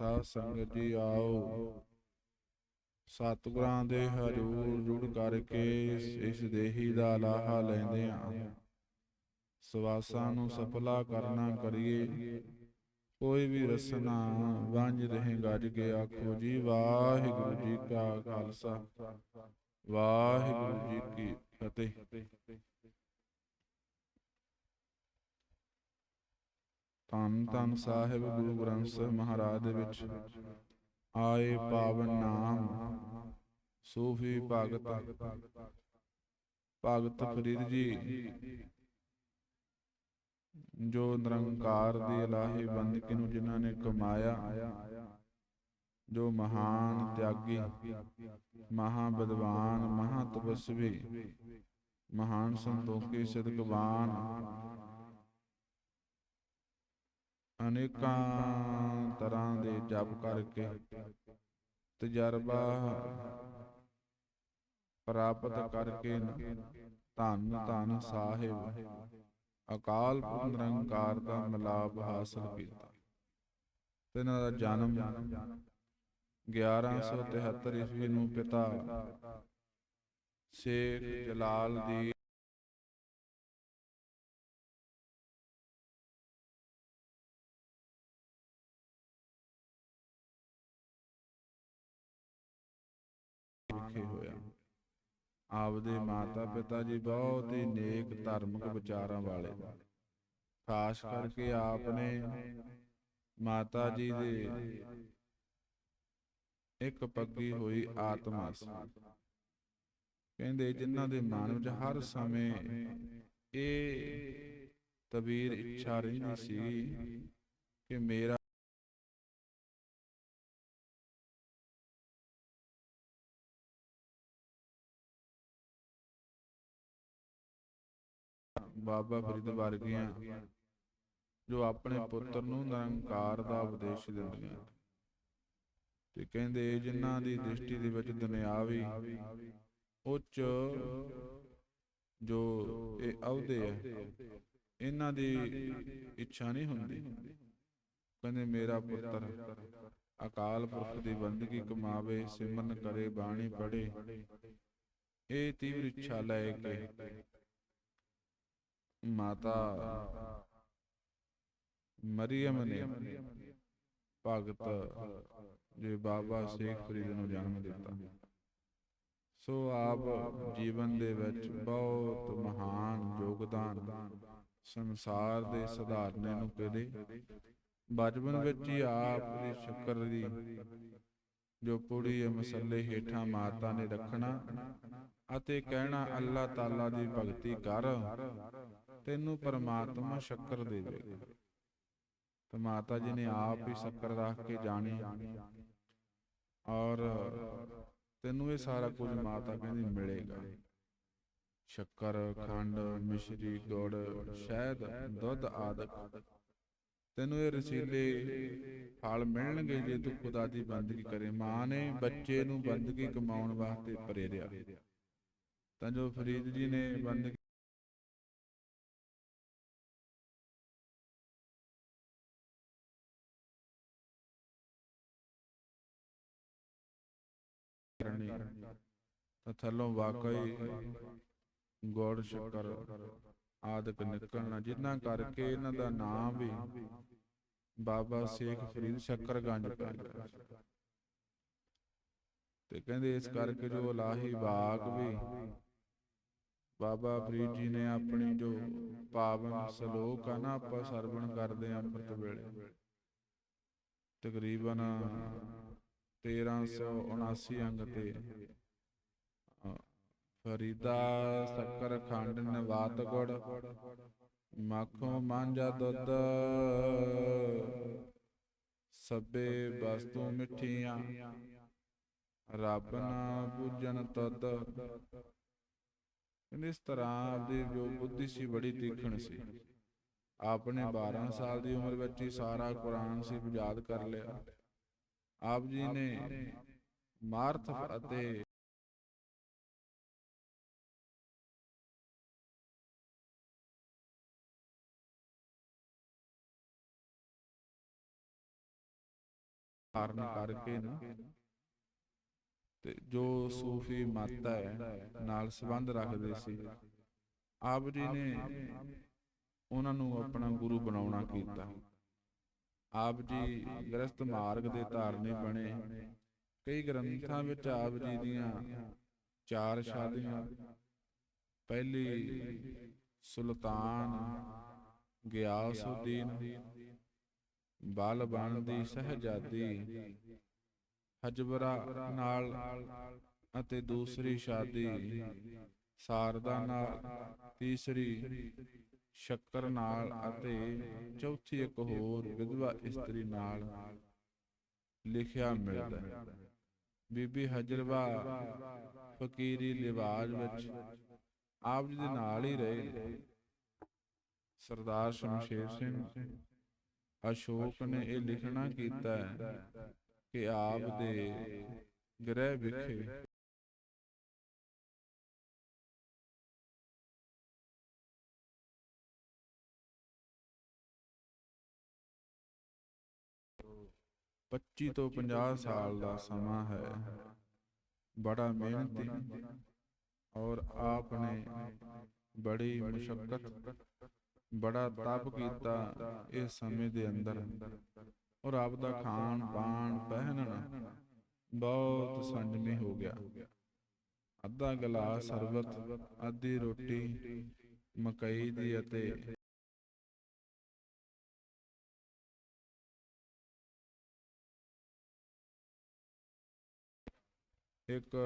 ਸਾਧ ਸੰਗਤ ਜੀ ਆਓ। ਸਤਿਗੁਰਾਂ ਦੇ ਹਜੂਰ ਜੁੜ ਕਰਕੇ ਇਸ ਦੇਹੀ ਦਾ ਲਾਹਾ ਲੈਂਦੇ ਆਂ ਸਵਾਸਾਂ ਨੂੰ ਸਫਲਾ ਕਰਨਾ ਕਰੀਏ। ਕੋਈ ਵੀ ਰਸਨਾ ਵਾਂਝ ਰਹੇ ਗੱਜ ਕੇ ਆਖੋ ਜੀ, ਵਾਹਿਗੁਰੂ ਜੀ ਕਾ ਖਾਲਸਾ, ਵਾਹਿਗੁਰੂ ਜੀ ਕੀ ਫਤਿਹ। ਧੰਨ ਧੰਨ ਸਾਹਿਬ ਗੁਰੂ ਗ੍ਰੰਥ ਸਾਹਿਬ ਮਹਾਰਾਜ ਦੇ ਵਿੱਚ ਆਏ ਪਾਵਨ ਨਾਮ। ਸੂਫੀ ਭਗਤ। ਭਗਤ। ਫਰੀਦ ਜੀ। ਜੋ। ਨਿਰੰਕਾਰ ਦੀ ਇਲਾਹੀ ਬੰਦਗੀ ਨੂੰ ਜਿਨ੍ਹਾਂ ਨੇ ਕਮਾਇਆ। ਜੋ ਮਹਾਨ ਤਿਆਗੀ। ਮਹਾ ਵਿਦਵਾਨ। ਮਹਾ ਤਪਸਵੀ। ਮਹਾਨ ਸੰਤੋਖੀ ਸਿਦਕਵਾਨ ਅਨੇਕਾਂ ਤਰ੍ਹਾਂ ਦੇ ਜਪ ਕਰਕੇ ਤਜਰਬਾ ਪ੍ਰਾਪਤ ਕਰਕੇ ਧੰਨ ਧੰਨ ਸਾਹਿਬ, ਅਕਾਲ ਪੁਰਖ ਨਿਰੰਕਾਰ ਦਾ ਮਿਲਾਪ ਹਾਸਲ ਕੀਤਾ। ਤੇ ਇਹਨਾਂ ਦਾ ਜਨਮ 1173 ਈਸਵੀ ਨੂੰ ਪਿਤਾ ਸ਼ੇਖ ਜਲਾਲ ਦੀ ਆਪਦੇ ਮਾਤਾ ਪਿਤਾ ਜੀ ਬਹੁਤ ਹੀ ਨੇਕ ਧਾਰਮਿਕ ਵਿਚਾਰਾਂ ਵਾਲੇ ਖਾਸ ਕਰਕੇ ਆਪਨੇ ਮਾਤਾ ਜੀ ਦੇ ਇੱਕ ਪੱਕੀ ਹੋਈ ਆਤਮਾ ਸੀ। ਕਹਿੰਦੇ ਜਿਨ੍ਹਾਂ ਦੇ ਮਨ ਵਿੱਚ ਹਰ ਸਮੇਂ ਇਹ ਤਬੀਰ ਇੱਛਾ ਰਹਿੰਦੀ ਸੀ ਕਿ ਮੇਰਾ ਬਾਬਾ ਫਰੀਦ ਵਰਗੀਆਂ ਜੋ ਆਪਣੇ ਪੁੱਤਰ ਨੂੰ ਨਿਰੰਕਾਰ ਦਾ ਉਪਦੇਸ਼ ਦਿੰਦੀਆਂ। ਤੇ ਕਹਿੰਦੇ ਜਿਨ੍ਹਾਂ ਦੀ ਦ੍ਰਿਸ਼ਟੀ ਦੇ ਵਿੱਚ ਦੁਨਿਆਵੀ ਉੱਚ ਜੋ ਇਹ ਅਹੁਦੇ ਹੈ ਇਹਨਾਂ ਦੀ ਇੱਛਾ ਨਹੀਂ ਹੁੰਦੀ। ਕਹਿੰਦੇ ਮੇਰਾ ਪੁੱਤਰ ਅਕਾਲ ਪੁਰਖ ਦੀ ਬੰਦਗੀ ਕਮਾਵੇ ਸਿਮਰਨ ਕਰੇ ਬਾਣੀ ਪੜ੍ਹੇ। ਇਹ ਤੀਵਰ ਇੱਛਾ ਲੈ ਕੇ ਮਾਤਾ ਮਰੀਮ ਨੇ ਭਗਤ ਜੇ ਬਾਬਾ ਸ਼ੇਖ ਫਰੀਦ ਨੂੰ ਜਨਮ ਦਿੱਤਾ। ਸੋ ਆਪ ਜੀਵਨ ਦੇ ਵਿੱਚ ਬਹੁਤ ਮਹਾਨ ਯੋਗਦਾਨ ਸੰਸਾਰ ਦੇ ਸਧਾਰਨੇ ਨੂੰ ਕਦੇ ਬਚਪਨ ਵਿੱਚ ਹੀ ਆਪ ਦੀ ਸ਼ੁਕਰ ਦੀ ਜੋ ਪੁੜੀ ਮਸੱਲੇ ਹੇਠਾਂ ਮਾਤਾ ਨੇ ਰੱਖਣਾ ਅਤੇ ਕਹਿਣਾ, ਅੱਲਾਹ ਤਾਲਾ ਦੀ ਭਗਤੀ ਕਰ। ਤੈਨੂੰ ਪਰਮਾਤਮਾ ਸ਼ੱਕਰ ਦੇਵੇਗਾ ਤੇ ਮਾਤਾ ਜੀ ਨੇ ਆਪ ਹੀ ਸ਼ੱਕਰ ਰੱਖ ਕੇ ਜਾਣੀ। ਔਰ ਤੈਨੂੰ ਇਹ ਸਾਰਾ ਕੁਝ ਮਾਤਾ ਕਹਿੰਦੀ ਮਿਲੇਗਾ। ਸ਼ੱਕਰ ਖੰਡ ਮਿਸ਼ਰੀ ਗੁੜ ਸ਼ਹਿਦ ਦੁੱਧ ਆਦਿਕ ਤੈਨੂੰ ਇਹ ਰਸੀਲੇ ਫਲ ਮਿਲਣਗੇ ਜੇ ਤੂੰ ਖੁਦਾ ਦੀ ਬੰਦਗੀ ਕਰੇ। ਮਾਂ ਨੇ ਬੱਚੇ ਨੂੰ ਬੰਦਗੀ ਕਮਾਉਣ ਵਾਸਤੇ ਪ੍ਰੇਰਿਆ। ਤਾਂ ਜੋ ਫਰੀਦ ਜੀ ਨੇ ਬੰਦਗੀ ਤਾਂ ਥੱਲੋਂ ਵਾਕਈ ਗੋੜ ਸ਼ੱਕਰ ਆਦਿਕ ਨਿਕਲਣਾ ਜਿਨ੍ਹਾਂ ਕਰਕੇ ਇਹਨਾਂ ਦਾ ਨਾਮ ਵੀ ਬਾਬਾ ਸ਼ੇਖ ਫਰੀਦ ਸ਼ੱਕਰਗੰਜ ਪੈ ਗਿਆ। ਤੇ ਕਹਿੰਦੇ ਇਸ ਕਰਕੇ ਜੋ ਇਲਾਹੀ ਬਾਗ ਵੀ ਬਾਬਾ ਫਰੀਦ ਜੀ ਨੇ ਆਪਣੀ ਜੋ ਪਾਵਨ ਸ਼ਲੋਕ ਆ ਨਾ ਆਪਾਂ ਸਰਵਣ ਕਰਦੇ ਆਂ ਅੰਮ੍ਰਿਤ ਵੇਲੇ। ਤਕਰੀਬਨ 1379 ਅੰਗ ਤੇ ਫਰੀਦਾ ਸ਼ੱਕਰ ਖੰਡ ਨਵਾਤ ਗੁੜ, ਮੱਖੋਂ ਮਾਂਜਾ ਦੁੱਧ। ਸਭੇ ਵਸਤੂ ਮਿੱਠੀਆਂ, ਰੱਬ ਨਾ ਪੂਜਨ ਤਦ। ਇਸ ਤਰ੍ਹਾਂ ਆਪਦੀ ਜੋ ਬੁੱਧੀ ਸੀ ਬੜੀ ਤੀਖਣ ਸੀ। ਆਪਨੇ 12 ਸਾਲ ਦੀ ਉਮਰ ਵਿੱਚ ਹੀ ਸਾਰਾ ਕੁਰਾਨ ਸੀ ਯਾਦ ਕਰ ਲਿਆ। ਆਪ ਜੀ ਨੇ ਮਾਰਥ ਅਤੇ ਧਾਰਨ ਕਰਕੇ ਨਾ। ਤੇ ਜੋ ਸੂਫੀ ਮਤ ਹੈ ਨਾਲ ਸੰਬੰਧ ਰੱਖਦੇ ਸੀ। ਆਪ ਜੀ ਨੇ ਉਹਨਾਂ ਨੂੰ ਆਪਣਾ ਗੁਰੂ ਬਣਾਉਣਾ ਕੀਤਾ। ਆਪ ਜੀ ਗ੍ਰਸਤ ਮਾਰਗ ਦੇ ਧਾਰਨੀ ਬਣੇ। ਕਈ ਗ੍ਰੰਥਾਂ ਵਿੱਚ ਆਪ ਜੀ ਦੀਆਂ ਚਾਰ ਸ਼ਾਦੀਆਂ। ਪਹਿਲੀ ਸੁਲਤਾਨ ਗਿਆਸਉਦੀਨ ਬਲ ਬਣਦੀ ਸਹਜਾਦੀ। ਹਜਬਰਾ ਨਾਲ ਅਤੇ ਦੂਸਰੀ ਸ਼ਾਦੀ। ਸਾਰਦਾ ਨਾਲ, ਤੀਸਰੀ ਸ਼ੱਕਰ ਨਾਲ ਅਤੇ ਚੌਥੀ ਇੱਕ ਹੋਰ ਵਿਧਵਾ ਇਸਤਰੀ ਨਾਲ ਲਿਖਿਆ ਮਿਲਦਾ ਹੈ। ਬੀਬੀ ਹਜਰਵਾ ਫਕੀਰੀ ਲਿਵਾਜ ਵਿੱਚ ਆਪ ਜੀ ਦੇ ਨਾਲ ਹੀ ਰਹੇ ਸਰਦਾਰ ਸ਼ਮਸ਼ੇਰ ਸਿੰਘ ਅਸ਼ੋਕ ਨੇ ਇਹ ਲਿਖਣਾ ਕੀਤਾ ਹੈ ਕਿ ਆਪ ਦੇ ਗ੍ਰਹਿ ਵਿਖੇ ਪੱਚੀ ਤੋਂ 50 ਸਾਲ ਦਾ ਸਮਾਂ ਹੈ। ਬੜਾ ਮਿਹਨਤੀ ਔਰ ਆਪ ਨੇ ਬੜੀ ਮੁਸ਼ਕਲ ਬੜਾ ਤਪ ਕੀਤਾ ਇਸ ਸਮੇਂ ਦੇ ਅੰਦਰ। ਔਰ ਆਪ ਦਾ ਖਾਣ ਪਾਣ ਪਹਿਨਣ ਬਹੁਤ ਸੰਜਮੀ ਹੋ ਗਿਆ। ਅੱਧਾ ਗਲਾਸ ਸਰਬਤ, ਅੱਧੀ ਰੋਟੀ, ਮਕਈ ਦੀ ਅਤੇ ਇੱਕ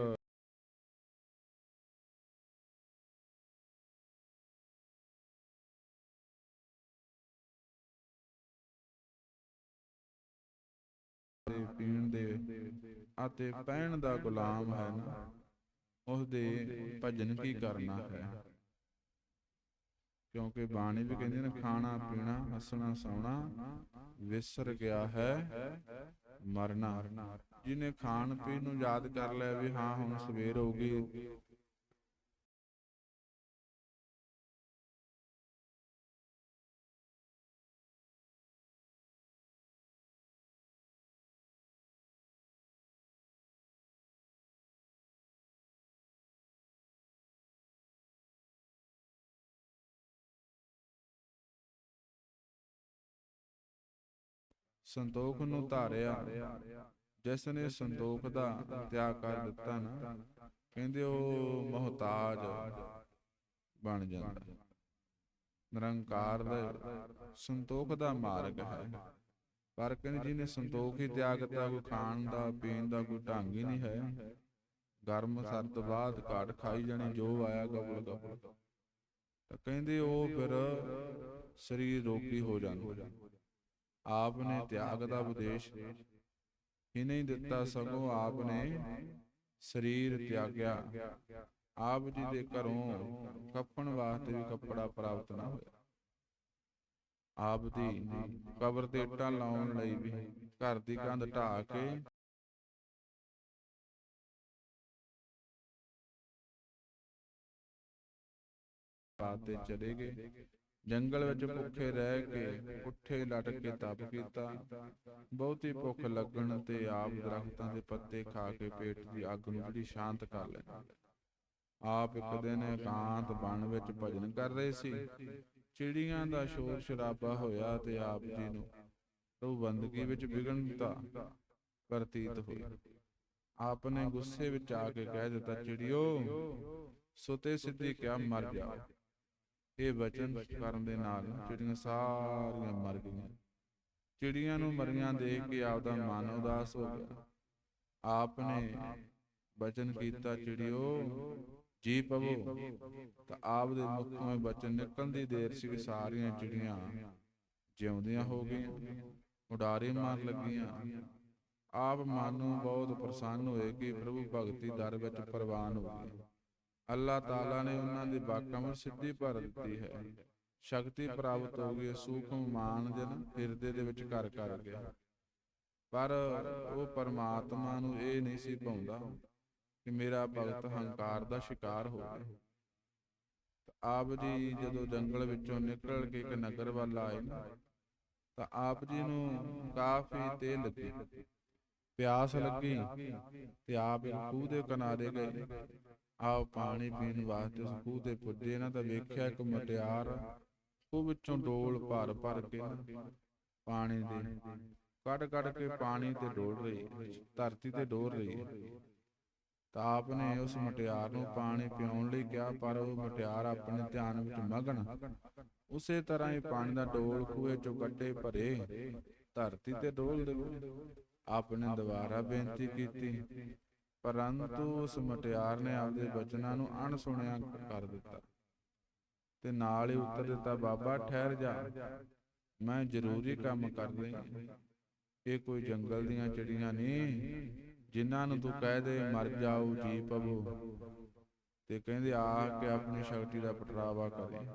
ਪੀਣ ਦੇ ਅਤੇ ਪਹਿਣ ਦਾ ਗੁਲਾਮ ਹੈ ਨਾ ਉਸ ਦੇ ਭਜਨ ਕੀ ਕਰਨਾ ਹੈ? ਕਿਉਂਕਿ ਬਾਣੀ ਵੀ ਕਹਿੰਦੇ ਨੇ, ਖਾਣਾ, ਪੀਣਾ, ਹੱਸਣਾ, ਸੌਣਾ, ਵਿਸਰ ਗਿਆ ਹੈ, ਮਰਨਾ। ਜਿਹਨੇ ਖਾਣ, ਪੀਣ ਨੂੰ ਯਾਦ ਕਰ ਲਿਆ ਵੀ ਹਾਂ, ਹੁਣ ਸਵੇਰ ਹੋ ਗਈ ਸੰਤੋਖ ਨੂੰ ਧਾਰਿਆ। ਜਿਸ ਨੇ ਸੰਤੋਖ ਦਾ ਤਿਆਗ ਕਰ ਦਿੱਤਾ ਨਾ ਕਹਿੰਦੇ ਉਹ ਮੁਹਤਾਜ ਬਣ ਜਾਂਦਾ। ਨਿਰੰਕਾਰ ਦਾ ਸੰਤੋਖ ਦਾ ਮਾਰਗ ਹੈ। ਪਰ ਕਹਿੰਦੇ ਜਿਹਨੇ ਸੰਤੋਖ ਹੀ ਤਿਆਗ ਦਿੱਤਾ ਕੋਈ ਖਾਣ ਦਾ ਪੀਣ ਦਾ ਕੋਈ ਢੰਗ ਹੀ ਨਹੀਂ ਹੈ। ਗਰਮ ਸਰਦ ਬਾਅਦ ਘਾਟ ਖਾਈ ਜਾਣੀ ਜੋ ਆਇਆ ਗਬਲ ਗਬਲ ਤਾਂ ਕਹਿੰਦੇ ਉਹ ਫਿਰ ਸਰੀਰ ਰੋਗੀ ਹੋ ਜਾਂਦਾ। ਆਪ ਨੇ ਤਿਆਗ ਦਾ ਉਪਦੇਸ਼ ਹੀ ਨਹੀਂ ਦਿੱਤਾ ਸਗੋਂ ਆਪ ਨੇ ਸਰੀਰ ਤਿਆਗਿਆ। ਆਪ ਜੀ ਦੇ ਘਰੋਂ ਕੱਪਣ ਵਾਸਤੇ ਵੀ ਕੱਪੜਾ ਪ੍ਰਾਪਤ ਨਾ ਹੋਇਆ। ਆਪ ਦੀ ਕਬਰ ਤੇ ਇੱਟਾਂ ਲਾਉਣ ਲਈ ਵੀ ਘਰ ਦੀ ਕੰਧ ਢਾਹ ਕੇ ਬਾਤੇ ਚਲੇ ਗਏ। ਜੰਗਲ ਵਿੱਚ ਭੁੱਖੇ ਰਹਿ ਕੇ ਉੱਠੇ ਲਟਕ ਕੇ ਤਪ ਕੀਤਾ। ਬਹੁਤੀ ਭੁੱਖ ਲੱਗਣ ਤੇ ਆਪ ਦਰਖਤਾਂ ਦੇ ਪੱਤੇ ਖਾ ਕੇ ਪੇਟ ਦੀ ਅੱਗ ਨੂੰ ਜਿਹੜੀ ਸ਼ਾਂਤ ਕਰ ਲੈਣਾ ਆਪ ਇੱਕ ਦਿਨ ਇਕਾਂਤ ਬਣ ਵਿੱਚ ਭਜਨ ਕਰ ਰਹੇ ਸੀ। ਚਿੜੀਆਂ ਦਾ ਸ਼ੋਰ ਸ਼ਰਾਬਾ ਹੋਇਆ ਤੇ ਆਪ ਜੀ ਨੂੰ ਉਹ ਬੰਦਗੀ ਵਿੱਚ ਵਿਗਣਤਾ ਪ੍ਰਤੀਤ ਹੋਈ। ਆਪ ਨੇ ਗੁੱਸੇ ਵਿੱਚ ਆ ਕੇ ਕਹਿ ਦਿੱਤਾ, ਚਿੜੀਓ, ਸੁਤੇ ਸਿੱਧੀ ਕਿਆ ਮਰ ਜਾਓ ਇਹ ਵਚਨ ਕਰਨ ਦੇ ਨਾਲ ਚਿੜੀਆਂ ਸਾਰੀਆਂ ਮਰ ਗਈਆਂ। ਚਿੜੀਆਂ ਨੂੰ ਮਰੀਆਂ ਦੇਖ ਕੇ ਆਪਦਾ ਮਨ ਉਦਾਸ ਹੋ ਗਿਆ। ਆਪ ਨੇ ਬਚਨ ਕੀਤਾ, ਚਿੜੀਓ, ਜੀ ਪਵੋ। ਤਾਂ ਆਪ ਦੇ ਮੁਖੋਂ ਇਹ ਬਚਨ ਨਿਕਲਣ ਦੀ ਦੇਰ ਸੀ ਕਿ ਸਾਰੀਆਂ ਚਿੜੀਆਂ ਜਿਉਂਦੀਆਂ ਹੋ ਗਈਆਂ, ਉਡਾਰੇ ਮਾਰ ਲੱਗੀਆਂ। ਆਪ ਮਨ ਨੂੰ ਬਹੁਤ ਪ੍ਰਸੰਨ ਹੋਏ ਕਿ ਪ੍ਰਭੂ ਭਗਤੀ ਦਰ ਵਿੱਚ ਪ੍ਰਵਾਨ ਹੋ ਗਏ। ਅੱਲਾਹ ਤਾਲਾ ਨੇ ਉਹਨਾਂ ਦੀ ਬਾਕਾਂ ਵਿੱਚ ਸਿੱਧੀ ਭਰ ਦਿੱਤੀ ਹੈ। ਸ਼ਕਤੀ ਪ੍ਰਾਪਤ ਹੋ ਗਈ ਸੂਖਮ ਮਾਨ ਜਨ ਹਿਰਦੇ ਦੇ ਵਿੱਚ ਘਰ ਕਰ ਗਿਆ। ਪਰ ਉਹ ਪਰਮਾਤਮਾ ਨੂੰ ਇਹ ਨਹੀਂ ਸੀ ਪਾਉਂਦਾ ਕਿ ਮੇਰਾ ਭਗਤ ਹੰਕਾਰ ਦਾ ਸ਼ਿਕਾਰ ਹੋ ਗਿਆ। ਆਪ ਜੀ ਜਦੋਂ ਜੰਗਲ ਵਿੱਚੋਂ ਨਿਕਲ ਕੇ ਇੱਕ ਨਗਰ ਵੱਲ ਆਏ ਤਾਂ ਆਪ ਜੀ ਨੂੰ ਕਾਫੀ ਤੇਲ ਲੱਗੀ। ਪਿਆਸ ਲੱਗੀ ਤੇ ਆਪ ਇੱਕ ਖੂਹ ਦੇ ਕਿਨਾਰੇ ਗਏ। ਆਪ ਪਾਣੀ ਪੀਣ ਵਾਸਤੇ ਉਸ ਖੂਹ ਤੇ ਪੁੱਜੇ ਨਾ ਤਾਂ ਵੇਖਿਆ ਇੱਕ ਮਟਿਆਰ ਖੂਹ ਵਿੱਚੋਂ ਡੋਲ ਭਰ ਭਰ ਕੇ ਪਾਣੀ ਦੇ ਕੱਢ ਕੱਢ ਕੇ ਪਾਣੀ ਤੇ ਡੋਲ ਰਹੀ, ਧਰਤੀ ਤੇ ਡੋਲ ਰਹੀ। ਤਾਂ ਆਪ ਨੇ ਉਸ ਮਟਿਆਰ ਨੂੰ ਪਾਣੀ ਪਿਉਣ ਲਈ ਕਿਹਾ, ਪਰ ਉਹ ਮਟਿਆਰ ਆਪਣੇ ਧਿਆਨ ਵਿੱਚ ਮਗਨ। ਉਸੇ ਤਰ੍ਹਾਂ ਹੀ ਪਾਣੀ ਦਾ ਡੋਲ ਖੂਹੇ ਚੋਂ ਕੱਢੇ ਭਰੇ, ਧਰਤੀ ਤੇ ਡੋਲ ਦੇ ਆਪਨੇ ਦੁਬਾਰਾ ਬੇਨਤੀ ਕੀਤੀ ਪਰੰਤੂ ਉਸ ਮਟਿਆਰ ਨੇ ਆਪਦੇ ਬਚਨਾਂ ਨੂੰ ਅਣਸੁਣਿਆ ਕਰ ਦਿੱਤਾ। ਤੇ ਨਾਲ ਹੀ ਉੱਤਰ ਦਿੱਤਾ, ਬਾਬਾ, ਠਹਿਰ ਜਾ। ਮੈਂ ਜ਼ਰੂਰੀ ਕੰਮ ਕਰ ਰਹੀ ਇਹ ਕੋਈ ਜੰਗਲ ਦੀਆਂ ਚਿੜੀਆਂ ਨਹੀਂ ਜਿਨ੍ਹਾਂ ਨੂੰ ਤੂੰ ਕਹਿ ਦੇ, ਮਰ ਜਾਓ, ਜੀ ਪਵੋ। ਤੇ ਕਹਿੰਦੇ ਆ ਕੇ ਆਪਣੀ ਸ਼ਕਤੀ ਦਾ ਪਟਰਾਵਾ ਕਰੇ।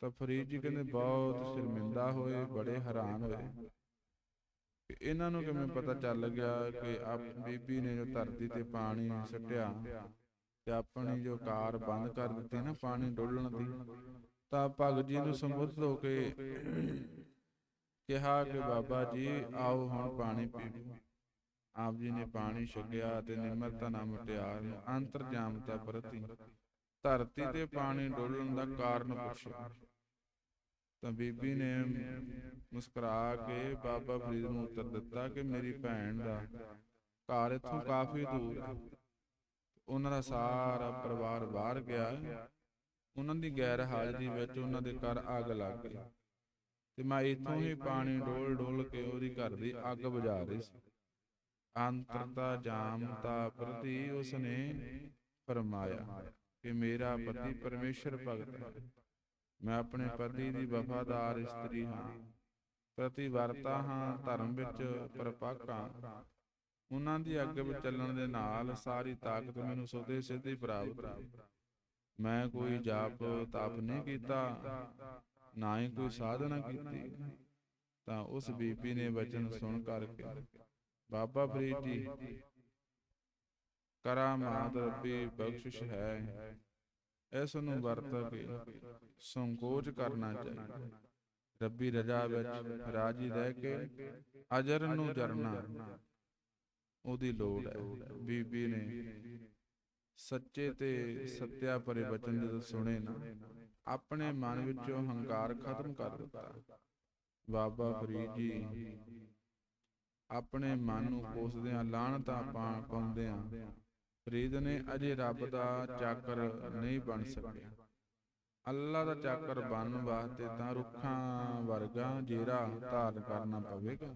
ਤਾਂ ਫਰੀਦ ਜੀ ਕਹਿੰਦੇ, ਬਹੁਤ ਸ਼ਰਮਿੰਦਾ ਹੋਏ, ਬੜੇ ਹੈਰਾਨ ਹੋਏ। ਇਹਨਾਂ ਨੂੰ ਕਿਵੇਂ ਪਤਾ ਚੱਲ ਗਿਆ ਕਿ ਆਪ ਬੀਬੀ ਨੇ ਜੋ ਧਰਤੀ ਤੇ ਪਾਣੀ ਸੁੱਟਿਆ ਤੇ ਆਪਣੀ ਜੋ ਕਾਰ ਬੰਦ ਕਰ ਦਿੱਤੀ ਨਾ ਪਾਣੀ ਡੋਲਣ ਦੀ। ਤਾਂ ਭਗਤ ਜੀ ਨੂੰ ਸੰਬੋਧਿਤ ਹੋ ਕੇ ਕਿਹਾ ਕਿ ਬਾਬਾ ਜੀ ਆਓ ਹੁਣ ਪਾਣੀ ਪੀਓ। ਆਪ ਜੀ ਨੇ ਪਾਣੀ ਛਕਿਆ ਤੇ ਨਿਮਰਤਾ ਨਾਲ ਮੁਟਿਆਰ ਨੂੰ ਅੰਤਰਜਾਮਤਾ ਪ੍ਰਤੀ। ਧਰਤੀ ਤੇ ਪਾਣੀ ਡੋਲਣ ਦਾ ਕਾਰਨ ਪੁੱਛਿਆ ਤਾਂ ਬੀਬੀ ਨੇ ਮੁਸਕਰਾ ਕੇ ਬਾਬਾ ਫਰੀਦ ਨੂੰ ਉੱਤਰ ਦਿੱਤਾ ਕਿ ਮੇਰੀ ਭੈਣ ਦਾ ਘਰ ਇੱਥੋਂ ਕਾਫੀ ਦੂਰ ਹੈ ਉਹਨਾਂ ਦਾ ਸਾਰਾ ਪਰਿਵਾਰ ਬਾਹਰ ਗਿਆ। ਉਹਨਾਂ ਦੀ ਗੈਰ ਹਾਜ਼ਰੀ ਵਿੱਚ ਉਹਨਾਂ ਦੇ ਘਰ ਅੱਗ ਲੱਗ ਗਈ ਤੇ ਮੈਂ ਇੱਥੋਂ ਹੀ ਪਾਣੀ ਡੋਲ ਡੋਲ ਕੇ ਉਹਦੀ ਘਰ ਦੀ ਅੱਗ ਬੁਝਾ ਰਹੀ ਸੀ। ਅੰਤਰਤਾ, ਜਾਮਤਾ ਪ੍ਰਤੀ ਉਸਨੇ ਫਰਮਾਇਆ ਕਿ ਮੇਰਾ ਪਤੀ ਪਰਮੇਸ਼ਰ ਭਗਤ ਹੈ। ਮੈਂ ਆਪਣੇ ਪਤੀ ਦੀ ਵਫਾਦਾਰ ਇਸਤਰੀ ਹਾਂ। ਪ੍ਰਤੀ ਵਰਤਾ ਹਾਂ ਧਰਮ ਵਿੱਚ ਪਰਪੱਕ ਹਾਂ। ਉਹਨਾਂ ਦੀ ਅੱਗ ਵਿੱਚ ਚੱਲਣ ਦੇ ਨਾਲ ਸਾਰੀ ਤਾਕਤ ਮੈਨੂੰ ਸੁਦੇ ਸਿੱਧੀ ਪ੍ਰਾਪਤ ਹੈ ਮੈਂ ਕੋਈ ਜਾਪ ਤਪ ਨਹੀਂ ਕੀਤਾ ਨਾ ਹੀ ਕੋਈ ਸਾਧਨਾ ਕੀਤੀ। ਤਾਂ ਉਸ ਬੀਬੀ ਨੇ ਵਚਨ ਸੁਣ ਕਰਕੇ ਬਾਬਾ ਫਰੀਦ ਜੀ ਕਰਾਮਾਤ ਰੱਬੀ ਬਖਸ਼ਿਸ਼ ਹੈ। ਇਸ ਨੂੰ ਵਰਤ ਕੇ ਸੰਕੋਚ ਕਰਨਾ ਚਾਹੀਦਾ। ਰੱਬੀ ਰਜਾ ਵਿੱਚ ਰਾਜੀ ਰਹਿ ਕੇ ਅਜਰ ਨੂੰ ਜਰਨਾ ਉਹਦੀ ਲੋੜ ਹੈ। ਬੀਬੀ ਨੇ ਸੱਚੇ ਤੇ ਸਤਿਆ ਭਰੇ ਬਚਨ ਜਦੋਂ ਸੁਣੇ ਨਾ ਆਪਣੇ ਮਨ ਵਿੱਚੋਂ ਹੰਕਾਰ ਖਤਮ ਕਰ ਦਿੱਤਾ। ਬਾਬਾ ਫਰੀਦ ਜੀ ਆਪਣੇ ਮਨ ਨੂੰ ਕੋਸਦਿਆਂ ਲਾਹਣਤਾਂ ਪਾਉਂਦਿਆਂ ਫਰੀਦ ਨੇ ਅਜੇ ਰੱਬ ਦਾ ਚਾਕਰ ਨਹੀਂ ਬਣ ਸਕਿਆ। ਅੱਲਾ ਦਾ ਚਾਕਰ ਬਣਨ ਵਾਸਤੇ ਤਾਂ ਰੁੱਖਾਂ ਵਰਗਾ ਜੇਰਾ ਧਾਰਨ ਕਰਨਾ ਪਵੇਗਾ।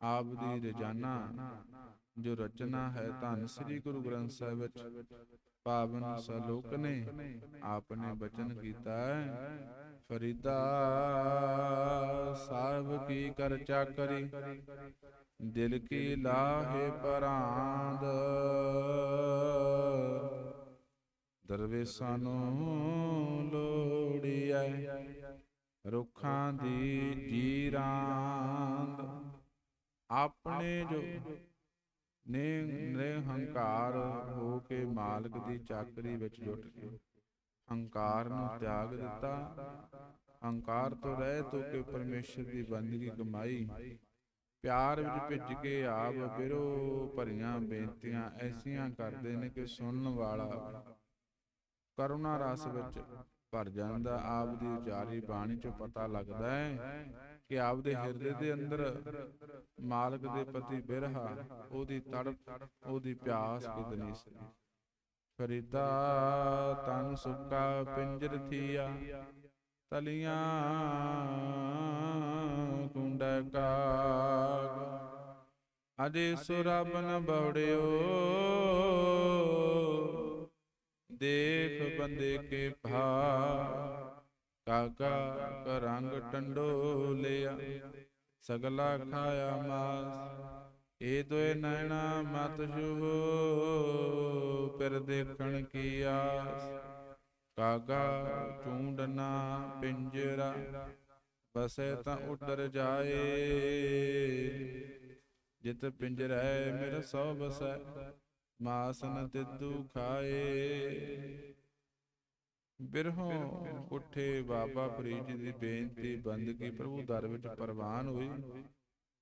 ਆਪ ਦੀ ਰਜਾਨਾ ਜੋ ਰਚਨਾ ਹੈ ਧੰਨ ਸ੍ਰੀ ਗੁਰੂ ਗ੍ਰੰਥ ਸਾਹਿਬ ਵਿੱਚ ਪਾਵਨ ਸਲੋਕ ਨੇ ਆਪਨੇ ਬਚਨ ਕੀਤਾ ਹੈ। ਫਰੀਦਾ ਸਾਹਿਬ ਕੀ ਕਰ? ਚਾਕਰੀ ਦਿਲ ਕੀ ਲਾਹੇ ਪਰਾਂਦ? ਦਰਵੇਸਾਂ ਨੂੰ ਲੋੜੀਐ ਰੁੱਖਾਂ ਦੀ ਜੀਰਾਂਦ। ਆਪਣੇ ਜੋ ਨੇ ਹੰਕਾਰ ਹੋ ਕੇ ਮਾਲਕ ਦੀ ਚਾਕਰੀ ਵਿੱਚ ਜੁਟ ਗਏ। ਹੰਕਾਰ ਨੂੰ ਤਿਆਗ ਦਿੱਤਾ। ਹੰਕਾਰ ਤੋਂ ਰਹਿਤ ਹੋ ਕੇ ਪਰਮੇਸ਼ਰ ਦੀ ਬੰਦਗੀ ਕਮਾਈ। ਪਿਆਰ ਵਿੱਚ ਭਿੱਜ ਕੇ ਆਪ ਬਿਰੋ ਭਰੀਆਂ ਬੇਨਤੀਆਂ ਐਸੀਆਂ ਕਰਦੇ ਨੇ ਕਿ ਸੁਣਨ ਵਾਲਾ ਕਰੁਣਾ ਰਸ ਵਿੱਚ ਭਰ ਜਾਂਦਾ ਆਪ ਦੀ ਉਚਾਰੀ ਬਾਣੀ ਚੋਂ ਪਤਾ ਲੱਗਦਾ ਹੈ ਕਿ ਆਪ ਦੇ ਹਿਰਦੇ ਦੇ ਅੰਦਰ ਮਾਲਕ ਦੇ ਪ੍ਰਤੀ ਬਿਰਹਾ ਉਹਦੀ ਤੜਪ ਉਹਦੀ ਪਿਆਸ ਕਿਤਨੀ ਸੀ ਫਰੀਦਾ ਤਨ ਸੁੱਕਾ ਪਿੰਜਰ ਥੀਆ ਤਲੀਆਂ ਕੁੰਡ ਕਾਗ ਅਜੇ ਸੁਰਬਨ ਬਵੜਿਓ। ਦੇਖ ਬੰਦੇ ਕੇ ਭਾ। ਕਾਕਾ ਕ ਰੰਗ ਟੰਡੋ ਲਿਆ। ਸਗਲਾ ਖਾਇਆ ਮਾਸ। ਏ ਦੋਏ ਨੈਣਾ ਮਤ ਜੁਹੋ ਫਿਰ ਦੇਖਣ ਕੀ ਆਸ। ਕਾਗਾ ਚੂੰਡਨਾ ਪਿੰਜਰਾ ਬਸੇ ਤਾਂ ਉਡਰ ਜਾਏ। ਜਿਤ ਪਿੰਜਰੈ ਮੇਰਾ ਸੋ ਬਸੈ ਮਾਸ ਨ ਤਿੱਦੂ ਖਾਏ। ਬਿਰਹੋਂ ਉੱਠੇ ਬਾਬਾ ਫਰੀਦ ਜੀ ਦੀ ਬੇਨਤੀ ਬੰਦਗੀ ਪ੍ਰਭੂ ਦਰ ਵਿੱਚ ਪ੍ਰਵਾਨ ਹੋਈ।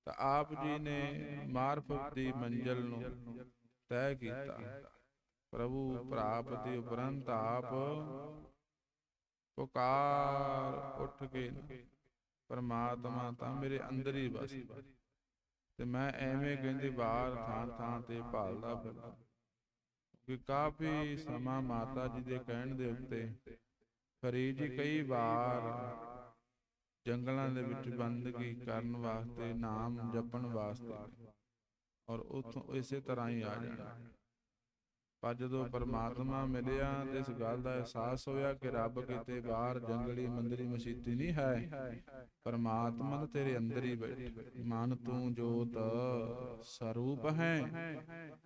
ਤਾਂ ਆਪ ਜੀ ਨੇ ਮਾਰਫਤ ਦੀ ਮੰਜ਼ਲ ਨੂੰ ਤੈਅ ਕੀਤਾ। ਪ੍ਰਭੂ ਪ੍ਰਾਪਤੀ ਉਪਰੰਤ ਆਪ ਪੁਕਾਰ ਉੱਠ ਕੇ ਪਰਮਾਤਮਾ ਤਾਂ ਮੇਰੇ ਅੰਦਰ ਹੀ ਵਸਦਾ ਤੇ ਮੈਂ ਐਵੇਂ ਕਹਿੰਦੇ ਬਾਹਰ ਥਾਂ ਥਾਂ ਤੇ ਭਾਲਦਾ ਫਿਰਦਾ। ਕਿ ਕਾਫੀ ਸਮਾਂ ਮਾਤਾ ਜੀ ਦੇ ਕਹਿਣ ਦੇ ਉੱਤੇ ਫਰੀਦ ਜੀ ਕਈ ਵਾਰ ਜੰਗਲਾਂ ਦੇ ਵਿੱਚ ਬੰਦਗੀ ਕਰਨ ਵਾਸਤੇ, ਨਾਮ ਜਪਣ ਵਾਸਤੇ ਔਰ ਉਥੋਂ ਇਸੇ ਤਰ੍ਹਾਂ ਹੀ ਆ ਜਾਣਾ। ਪਰ ਜਦੋਂ ਪਰਮਾਤਮਾ ਮਿਲਿਆ ਤੇ ਇਸ ਗੱਲ ਦਾ ਅਹਿਸਾਸ ਹੋਇਆ ਕਿ ਰੱਬ ਕਿਤੇ ਬਾਹਰ ਜੰਗਲੀ ਮੰਦਰੀ ਮਸੀਤੀ ਨਹੀਂ ਹੈ। ਪਰਮਾਤਮਾ ਤਾਂ ਤੇਰੇ ਅੰਦਰ ਹੀ ਬੈਠੀ ਮਨ ਤੂੰ ਜੋਤ ਸਰੂਪ ਹੈ।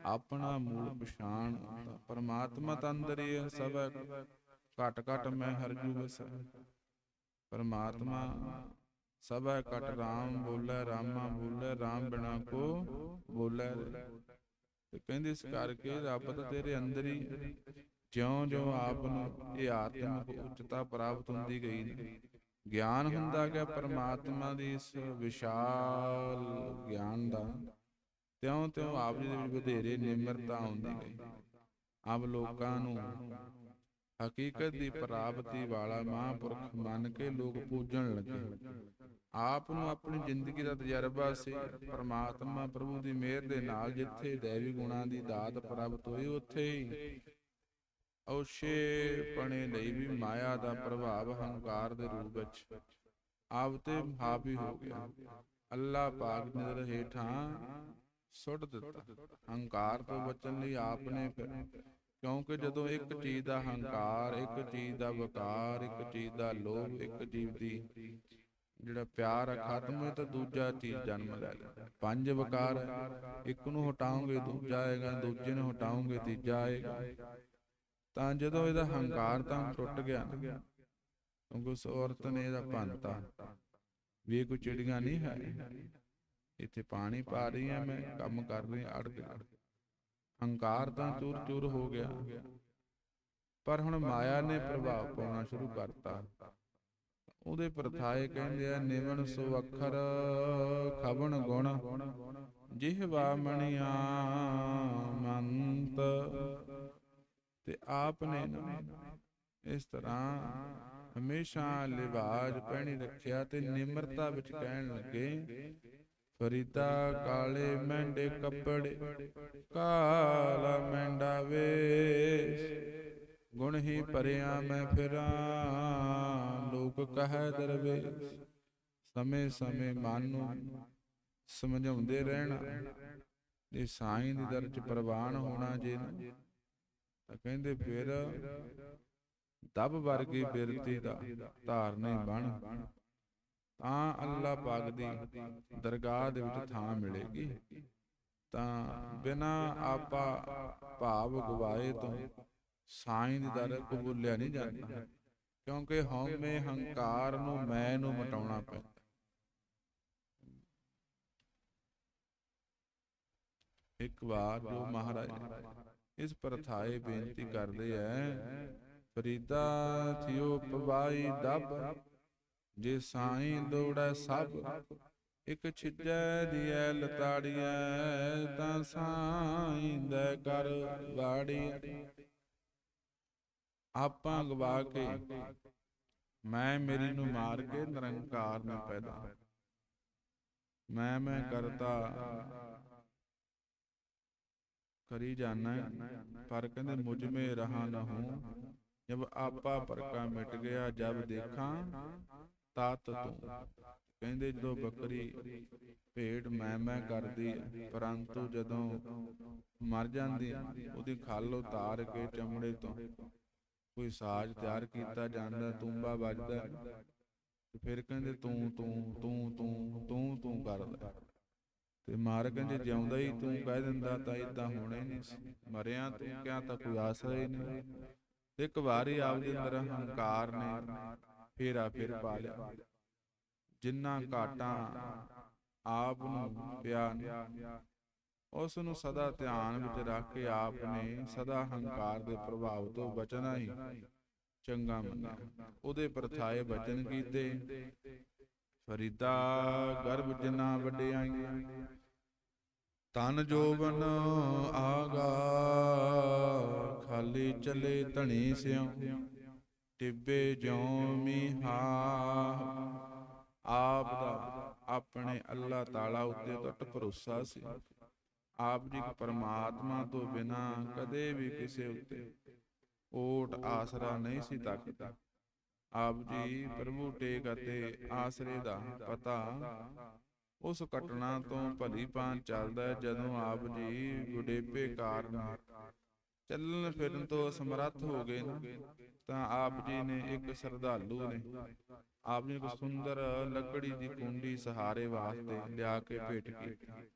ਆਪਣਾ ਮੂਲ ਪਛਾਣ ਪਰਮਾਤਮਾ ਤਾਂ ਅੰਦਰ ਹੀ। ਸਭ ਘਟ ਘਟ ਮੈਂ ਹਰਜੂ ਵਸੈ ਪਰਮਾਤਮਾ ਸਭ ਕਟ ਰਾਮ ਬੋਲੇ ਰਾਮਾ ਬੋਲੇ ਰਾਮ ਬਿਨਾ ਕੋ ਬੋਲੇ। ਤੇ ਕਹਿੰਦੇ ਇਸ ਕਰਕੇ ਰੱਬ ਤਾਂ ਤੇਰੇ ਅੰਦਰ ਹੀ ਜਿਉਂ ਜਿਉਂ ਆਪ ਨੂੰ ਇਹ ਆਤਮਿਕ ਉੱਚਤਾ ਪ੍ਰਾਪਤ ਹੁੰਦੀ ਗਈ। ਗਿਆਨ ਹੁੰਦਾ ਗਿਆ ਪਰਮਾਤਮਾ ਦੀ ਇਸ ਵਿਸ਼ਾਲ ਗਿਆਨ ਦਾ ਤਿਉਂ ਤਿਉਂ ਆਪ ਜੀ ਦੇ ਵਿੱਚ ਵਧੇਰੇ ਨਿਮਰਤਾ ਹੁੰਦੀ ਗਈ। ਆਪ ਲੋਕਾਂ ਨੂੰ ਹਕੀਕਤ ਦੀ ਪ੍ਰਾਪਤੀ ਵਾਲਾ ਮਹਾਂਪੁਰਖ ਮੰਨ ਕੇ ਲੋਕ ਪੂਜਣ ਲੱਗੇ। ਆਪ ਨੂੰ ਆਪਣੀ ਜ਼ਿੰਦਗੀ ਦਾ ਤਜਰਬਾ ਸੀ। ਪਰਮਾਤਮਾ ਪ੍ਰਭੂ ਦੀ ਮਿਹਰ ਦੇ ਨਾਲ ਜਿੱਥੇ ਦੇਵੀ ਗੁਣਾਂ ਦੀ ਦਾਤ ਪ੍ਰਾਪਤ ਹੋਈ, ਉੱਥੇ ਔਸ਼ੇ ਪਣੇ ਲਈ ਵੀ ਮਾਇਆ ਦਾ ਪ੍ਰਭਾਵ ਹੰਕਾਰ ਦੇ ਰੂਪ ਵਿੱਚ ਆਪ ਤੇ ਹਾਵੀ ਹੋ ਗਿਆ। ਅੱਲਾ ਪਾਕ ਨੇ ਦਰ ਹੇਠਾਂ ਸੁੱਟ ਦਿੱਤਾ। ਹੰਕਾਰ ਤੋਂ ਬਚਣ ਲਈ ਆਪ ਨੇ ਕਿਉਂਕਿ ਜਦੋਂ ਇੱਕ ਚੀਜ਼ ਦਾ ਹੰਕਾਰ, ਇੱਕ ਚੀਜ਼ ਦਾ ਵਕਾਰ, ਇੱਕ ਚੀਜ਼ ਦਾ ਲੋਭ, ਇੱਕ ਜੀਵ ਦੀ ਜਿਹੜਾ ਪਿਆਰ ਆ, ਖਤਮ ਹੋਏ ਤਾਂ ਦੂਜਾ ਚੀਜ਼ ਜਨਮ ਲੈ ਲੈਂਦਾ ਪੰਜ ਵਕਾਰ ਇੱਕ ਨੂੰ ਹਟਾਓਗੇ, ਦੂਜਾ ਆਏਗਾ, ਦੂਜੇ ਨੂੰ ਹਟਾਓਗੇ, ਤੀਜਾ ਆਏਗਾ। ਤਾਂ ਜਦੋਂ ਇਹਦਾ ਹੰਕਾਰ ਤਾਂ ਟੁੱਟ ਗਿਆ ਨਾ ਉਸ ਔਰਤ ਨੇ ਇਹਦਾ ਭੰਨਤਾ ਵੀ ਇਹ ਕੋਈ ਚਿੜੀਆਂ ਨਹੀਂ ਹੈ। ਇੱਥੇ ਪਾਣੀ ਪਾ ਰਹੀ ਹੈ ਮੈਂ, ਕੰਮ ਕਰ ਰਹੀ ਅੜ ਗਿਆ ਹੰਕਾਰ ਤਾਂ ਚੂਰ ਚੂਰ ਹੋ ਗਿਆ। ਪਰ ਹੁਣ ਮਾਇਆ ਨੇ ਪ੍ਰਭਾਵ ਪਾਉਣਾ ਸ਼ੁਰੂ ਕਰਤਾ। ਉਹਦੇ ਪ੍ਰਥਾਏ ਕਹਿੰਦੇ ਆ ਨਿਵਨ ਸੋ ਅੱਖਰ ਖਬਣ ਗੁਣ। ਜਿਹਵਾ ਮਣੀਆਂ ਮੰਤ। ਤੇ ਆਪ ਨੇ ਨਾ ਇਸ ਤਰ੍ਹਾਂ ਹਮੇਸ਼ਾ ਲਿਵਾਜ ਪਹਿਣੀ ਰੱਖਿਆ ਤੇ ਨਿਮਰਤਾ ਵਿੱਚ ਕਹਿਣ ਲੱਗੇ। ਫਰੀਦਾ ਕਾਲੇ ਮਹਿੰਡੇ ਕੱਪੜੇ ਕਾਲਾ ਮਹਿੰਡਾ ਵੇਸ਼। ਗੁਣ ਹੀ ਭਰਿਆ ਮੈਂ ਫਿਰਾਂ। ਲੋਕ ਕਹੈ ਦਰਵੇਸ਼ ਸਮੇਂ ਸਮੇਂ ਮਨ ਨੂੰ ਸਮਝਾਉਂਦੇ ਰਹਿਣਾ। ਜੇ ਸਾਈਂ ਦੀ ਦਰ ਚ ਪ੍ਰਵਾਨ ਹੋਣਾ ਜੇ ਨਾ ਤਾਂ ਕਹਿੰਦੇ ਫਿਰ ਦਬ ਵਰਗੀ ਬਿਰਤੀ ਦਾ ਧਾਰਨੇ ਬਣ। ਤਾਂ ਅੱਲਾ ਪਾਕ ਦੀ ਦਰਗਾਹ ਦੇ ਵਿੱਚ ਥਾਂ ਮਿਲੇਗੀ। ਤਾਂ ਬਿਨਾ ਆਪਾ ਭਾਵ ਗਵਾਏ ਤੋਂ ਸਾਈਂ ਦੀ ਦਰ ਕਬੂਲਿਆ ਨਹੀਂ ਜਾਂਦਾ ਕਿਉਂਕਿ ਹਉਮੈ ਹੰਕਾਰ ਨੂੰ ਮੈਂ ਨੂੰ ਮਟਾਉਣਾ ਪੈਂਦਾ। ਇੱਕ ਵਾਰ ਜੋ ਮਹਾਰਾਜ ਇਸ ਪ੍ਰਥਾਏ ਬੇਨਤੀ ਕਰਦੇ ਐ ਫਰੀਦਾ ਥਿਓ ਪਵਾਈ ਦਬ ਜੇ ਸਾਈਂ ਦੌੜੈ ਸਭ ਇੱਕ ਛਿਜੈ ਦੀਐ ਲਤਾੜੀਐ ਤਾਂ ਸਾਈਂ ਦੇ ਕਰ ਵਾੜੀ ਆਪਾਂ ਗਵਾ ਕੇ ਮੈਂ ਮੇਰੀ ਨੂੰ ਮਾਰ ਕੇ ਨਿਰੰਕਾਰ ਨੂੰ ਪੈਦਾ। ਮੈਂ ਮੈਂ ਕਰਤਾ ਕਰੀ ਜਾਣਾ ਪਰ ਕਹਿੰਦੇ ਮੁਝ ਮੇ ਰਹਾ ਨਾ ਹੂੰ। ਜਬ ਆਪਾ ਪਰਕਾ ਮਿਟ ਗਿਆ ਜਬ ਦੇਖਾਂ ਤਾਤ ਤੂੰ। ਕਹਿੰਦੇ ਜਦੋਂ ਬੱਕਰੀ ਭੇਡ ਮੈਂ ਮੈਂ ਕਰਦੀ ਪਰੰਤੂ ਜਦੋਂ ਮਰ ਜਾਂਦੀ ਉਹਦੀ ਖੱਲ ਉਤਾਰ ਕੇ ਚਮੜੇ ਤੋਂ। ਕੋਈ ਸਾਜ਼ ਤਿਆਰ ਕੀਤਾ ਜਾਂਦਾ, ਤੂੰਬਾ ਵੱਜਦਾ। ਫਿਰ ਕਹਿੰਦੇ ਤੂੰ ਤੂੰ ਤੂੰ ਤੂੰ ਤੂੰ ਤੂੰ ਕਰਦਾ ਤੇ ਮਾਰ ਕਹਿੰਦੇ ਜਿਉਂਦਾ ਹੀ ਤੂੰ ਕਹਿ ਦਿੰਦਾ, ਤਾਂ ਇਦਾਂ ਹੋਣਾ ਹੀ ਨਹੀਂ ਸੀ। ਮਰਿਆ ਤੂੰ ਕਿਹਾ ਤਾਂ ਕੋਈ ਆਸਰਾ ਹੀ ਨਹੀਂ। ਇੱਕ ਵਾਰੀ ਆਪਦੇ ਅੰਦਰ ਹੰਕਾਰ ਨੇ ਫੇਰਾ ਫਿਰ ਪਾ ਲਿਆ। ਜਿੰਨਾ ਘਾਟਾਂ ਆਪ ਨੂੰ ਪਿਆ ਉਸ ਨੂੰ ਸਦਾ ਧਿਆਨ ਵਿੱਚ ਰੱਖ ਕੇ ਆਪ ਨੇ ਸਦਾ ਹੰਕਾਰ ਦੇ ਪ੍ਰਭਾਵ ਤੋਂ ਬਚਣਾ ਹੀ ਚੰਗਾ ਮੰਨਿਆ। ਉਹਦੇ ਪ੍ਰਥਾਏ ਬਚਨ ਕੀਤੇ। ਫਰੀਦਾ ਗਰਭ ਜਿਨਾ ਵਡਿਆਈਆਂ ਤਨ ਜੋਬਨ ਆਗਾ। ਖਾਲੀ ਚਲੇ ਧਣੀ ਸਿਉ। ਟਿੱਬੇ ਜਿਉ ਮੀਹਾ ਆਪ ਦਾ ਆਪਣੇ ਅੱਲਾਹ ਤਾਲਾ ਉੱਤੇ ਟੁੱਟ ਭਰੋਸਾ ਸੀ। ਆਪ ਜੀ ਪਰਮਾਤਮਾ ਤੋਂ ਬਿਨਾ ਕਦੇ ਵੀ ਕਿਸੇ ਉੱਤੇ ਓਟ ਆਸਰਾ ਨਹੀਂ ਸੀ ਤੱਕਦਾ ਆਪ ਜੀ ਪ੍ਰਭੂ ਟੇਕ ਅਤੇ ਆਸਰੇ ਦਾ ਪਤਾ ਉਸ ਘਟਨਾ ਤੋਂ ਭਲੀ ਭਾਂਤ ਚੱਲਦਾ ਜਦੋਂ ਆਪ ਜੀ ਬੁਢੇਪੇ ਕਾਰਨ ਚੱਲਣ ਫਿਰਨ ਤੋਂ ਸਮਰੱਥ ਹੋ ਗਏ ਤਾਂ ਆਪ ਜੀ ਨੇ ਇੱਕ ਸਰਧਾਲੂ ਨੇ, ਆਪ ਨੇ ਇੱਕ ਸੁੰਦਰ ਲੱਕੜੀ ਦੀ ਕੁੰਡੀ ਸਹਾਰੇ ਵਾਸਤੇ ਲਿਆ ਕੇ ਭੇਟ ਕੀਤੀ।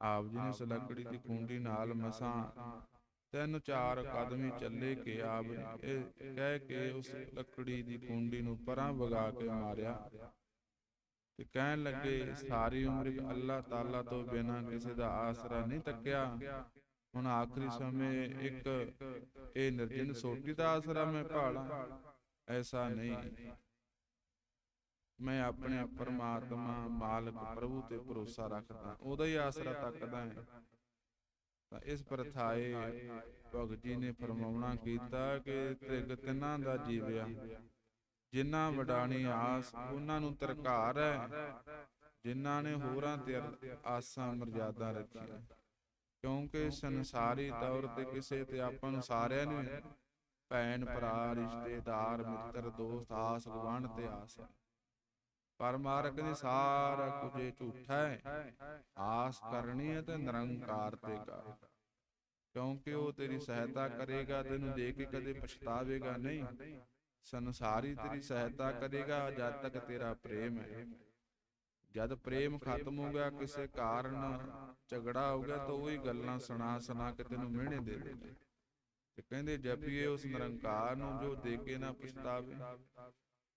ਆਪ ਜੀ ਨੇ ਉਸ ਲੱਕੜੀ ਦੀ ਕੁੰਡੀ ਨਾਲ ਮਸਾਂ ਤਿੰਨ ਚਾਰ ਕਦਮ ਚੱਲੇ ਕਿ ਆਪ ਇਹ ਕਹਿ ਕੇ ਉਸ ਲੱਕੜੀ ਦੀ ਕੁੰਡੀ ਨੂੰ ਪਰਾਂ ਵਗਾ ਕੇ ਮਾਰਿਆ। ਤੇ ਕਹਿਣ ਲੱਗੇ ਸਾਰੀ ਉਮਰ ਅੱਲਾਹ ਤਾਲਾ ਤੋਂ ਬਿਨਾ ਕਿਸੇ ਦਾ ਆਸਰਾ ਨਹੀਂ ਤੱਕਿਆ ਹੁਣ ਆਖਰੀ ਸਮੇਂ ਇੱਕ ਇਹ ਨਿਰਜਨ ਸੋਟੀ ਦਾ ਆਸਰਾ ਮੈਂ ਭਾਲਾਂ। ਐਸਾ ਨਹੀਂ। ਮੈਂ ਆਪਣੇ ਪਰਮਾਤਮਾ ਮਾਲਕ ਪ੍ਰਭੂ ਤੇ ਭਰੋਸਾ ਰੱਖਦਾ, ਉਹਦਾ ਹੀ ਆਸਰਾ ਤੱਕਦਾ ਹੈ। ਤਾਂ ਇਸ ਪ੍ਰਥਾਏ ਭਗਤ ਜੀ ਨੇ ਫਰਮਾਉਣਾ ਕੀਤਾ ਕਿ ਤ੍ਰਿਗ ਤਿੰਨਾਂ ਦਾ ਜੀਵਿਆ ਜਿਨ੍ਹਾਂ ਵਡਾਣੀ ਆਸ ਉਹਨਾਂ ਨੂੰ ਤਰਕਾਰ ਹੈ ਜਿਨ੍ਹਾਂ ਨੇ ਹੋਰਾਂ ਤੇ ਆਸਾਂ ਮਰਜ਼ਾਦਾ ਰੱਖੀਆਂ। ਕਿਉਂਕਿ ਸੰਸਾਰੀ ਤੌਰ ਤੇ ਕਿਸੇ ਤੇ ਆਪਾਂ ਨੂੰ ਸਾਰਿਆਂ ਨੂੰ ਭੈਣ, ਭਰਾ, ਰਿਸ਼ਤੇਦਾਰ, ਮਿੱਤਰ, ਦੋਸਤ ਆਸ ਗਵਾਂਢ ਤੇ ਆਸ ਹੈ। ਪਰ ਮਾਰਕ ਨੇ ਸਾਰਾ ਕੁਝ ਝੂਠਾ। ਹੈ ਆਸ ਕਰਨੀ ਹੈ ਤੇ ਨਿਰੰਕਾਰ ਤੇ ਕਰ। ਕਿਉਂਕਿ ਉਹ ਤੇਰੀ ਸਹਾਇਤਾ ਕਰੇਗਾ ਤੈਨੂੰ ਦੇਖ ਕੇ ਕਦੇ ਪਛਤਾਵੇਗਾ ਨਹੀਂ। ਸੰਸਾਰੀ ਤੇਰੀ ਸਹਾਇਤਾ ਕਰੇਗਾ ਜਦ ਤੱਕ ਤੇਰਾ ਪ੍ਰੇਮ ਹੈ। ਜਦ ਪ੍ਰੇਮ ਖਤਮ ਹੋ ਗਿਆ ਕਿਸੇ ਕਾਰਨ ਝਗੜਾ ਹੋ ਗਿਆ ਤਾਂ ਉਹੀ ਗੱਲਾਂ ਸੁਣਾ ਸੁਣਾ ਕੇ ਤੈਨੂੰ ਮਿਹਣੇ ਦੇ ਦੇਗਾ ਤੇ ਕਹਿੰਦੇ ਜਪੀਏ ਉਸ ਨਿਰੰਕਾਰ ਨੂੰ ਜੋ ਦੇ ਕੇ ਨਾ ਪਛਤਾਵੇ।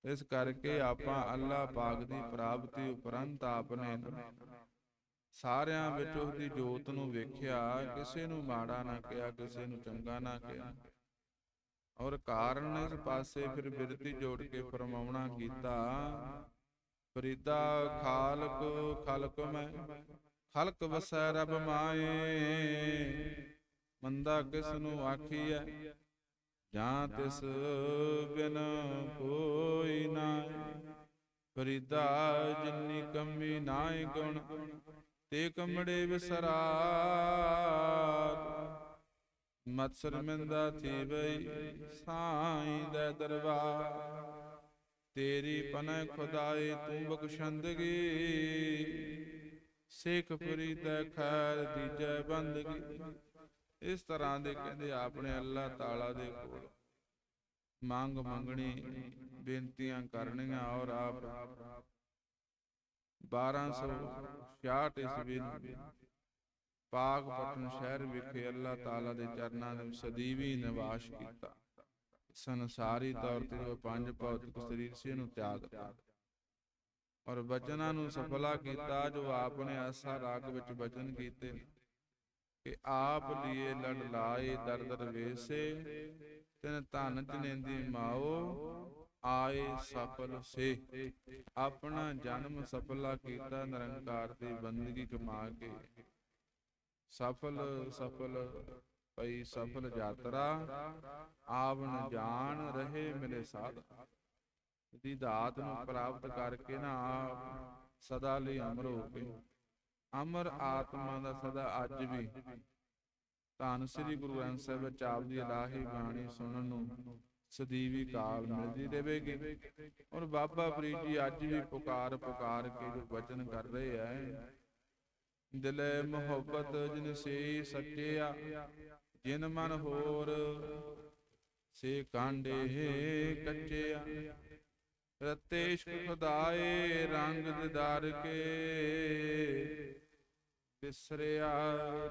ਇਸ ਕਰਕੇ ਆਪਾਂ ਅੱਲਾਹ ਪਾਕ ਦੀ ਪ੍ਰਾਪਤੀ ਉਪਰੰਤ ਆਪਨੇ ਸਾਰਿਆਂ ਵਿੱਚ ਉਹਦੀ ਜੋਤ ਨੂੰ ਵੇਖਿਆ ਕਿਸੇ ਨੂੰ ਮਾੜਾ ਨਾ ਕਿਹਾ ਕਿਸੇ ਨੂੰ ਚੰਗਾ ਨਾ ਕਿਹਾ। ਔਰ ਕਾਰਨ ਇਸ ਪਾਸੇ ਫਿਰ ਬਿਰਤੀ ਜੋੜ ਕੇ ਫਰਮਾਉਣਾ ਕੀਤਾ ਫਰੀਦਾ ਖਾਲਕ ਖਲਕ ਮੈਂ। ਖਲਕ ਵਸੈ ਰਬ ਮਾਏ। ਮੰਦਾ ਕਿਸ ਨੂੰ ਆਖੀਐ? ਜਾਂ ਤਿਸ ਬਿਨ ਕੋਈ ਨਾਏ ਫਰੀਦਾ ਜਿਨਨੀ ਕਮੀ ਨਾਏ ਗੁਣ, ਤੇ ਕਮੜੇ ਵਿਸਰਾਤ ਮਤ ਸ਼ਰਮਿੰਦਾ ਥੀ ਬਈ ਸਾਈਂ ਦੇ ਦਰਬਾਰ। ਤੇਰੀ ਪਨੈ ਖੁਦਾਏ ਤੂੰ ਬਖਸ਼ੰਦਗੀ ਸਿੱਖ ਫਰੀਦ ਖੈਰ ਦੀਜੈ ਬੰਦਗੀ। ਇਸ ਤਰ੍ਹਾਂ ਦੇ ਕਹਿੰਦੇ ਆਪਣੇ ਅੱਲਾਹ ਤਾਲਾ ਦੇ ਕੋਲ। ਮੰਗ ਮੰਗਣੀ ਬੇਨਤੀਆਂ ਕਰਨੀਆਂ ਔਰ ਆਪ 1266 ਈਸਵੀ ਨੂੰ ਪਾਕ ਪਟਨ ਸ਼ਹਿਰ ਵਿਖੇ ਅੱਲਾਹ ਤਾਲਾ ਦੇ ਚਰਨਾਂ ਦੇ ਸਦੀਵੀ ਨਿਵਾਸ ਕੀਤਾ। ਸੰਸਾਰੀ ਤੌਰ ਤੇ ਜੋ ਪੰਜ ਭੌਤਿਕ ਸਰੀਰ ਸੀ ਇਹਨੂੰ ਤਿਆਗ ਦਿੱਤਾ। ਔਰ ਬਚਨਾਂ ਨੂੰ ਸਫਲਾ ਕੀਤਾ ਜੋ ਆਪ ਨੇ ਆਸਾ ਰਾਗ ਵਿੱਚ ਬਚਨ ਕੀਤੇ ਕਿ ਆਪ ਲੀਏ ਲੜ ਲਾਏ ਦਰ ਦਰ ਵੇਸੇ ਤਿਨ ਧਨ ਜਨੇਂਦੀ ਮਾਓ ਆਏ ਸਫਲ ਸੇ। ਆਪਣਾ ਜਨਮ ਸਫਲਾ ਕੀਤਾ ਨਿਰੰਕਾਰ ਦੀ ਬੰਦਗੀ ਕਮਾ ਕੇ। ਸਫਲ ਸਫਲ ਪਈ ਸਫਲ ਯਾਤਰਾ। ਆਵਣ ਜਾਣ ਰਹੇ ਮੇਰੇ ਸਾਧ ਦੀ ਦਾਤ ਨੂੰ ਪ੍ਰਾਪਤ ਕਰਕੇ ਨਾ ਆਪ ਸਦਾ ਲਈ ਅਮਰ ਹੋ ਗਏ। ਅਮਰ ਆਤਮਾ ਦਾ ਸਦਾ ਅੱਜ ਵੀ। ਧੰਨ ਸ੍ਰੀ ਗੁਰੂ ਗ੍ਰੰਥ ਸਾਹਿਬ ਵਿੱਚ ਆਪ ਦੀ ਇਲਾਹੀ ਬਾਣੀ ਸੁਣਨ ਨੂੰ ਸਦੀਵੀ ਕਾਲ ਮਿਲਦੀ ਦੇਵੇਗੀ ਔਰ ਬਾਬਾ ਫਰੀਦ ਜੀ ਅੱਜ ਵੀ ਪੁਕਾਰ ਪੁਕਾਰ ਕੇ ਜੋ ਵਚਨ ਕਰ ਰਹੇ ਐ। ਦਿਲੇ ਮੁਹੱਬਤ ਜਿਨ ਸੇ ਸੱਚਿਆ ਜਿਨ ਮਨ ਹੋਰ ਸੇ ਕਾਂਡੇ ਕੱਚਿਆ ਰਤੇ ਇਸ਼ਕ ਖੁਦਾਏ ਰੰਗ ਦਿਦਾਰ ਕੇ। ਵਿਸਰਿਆ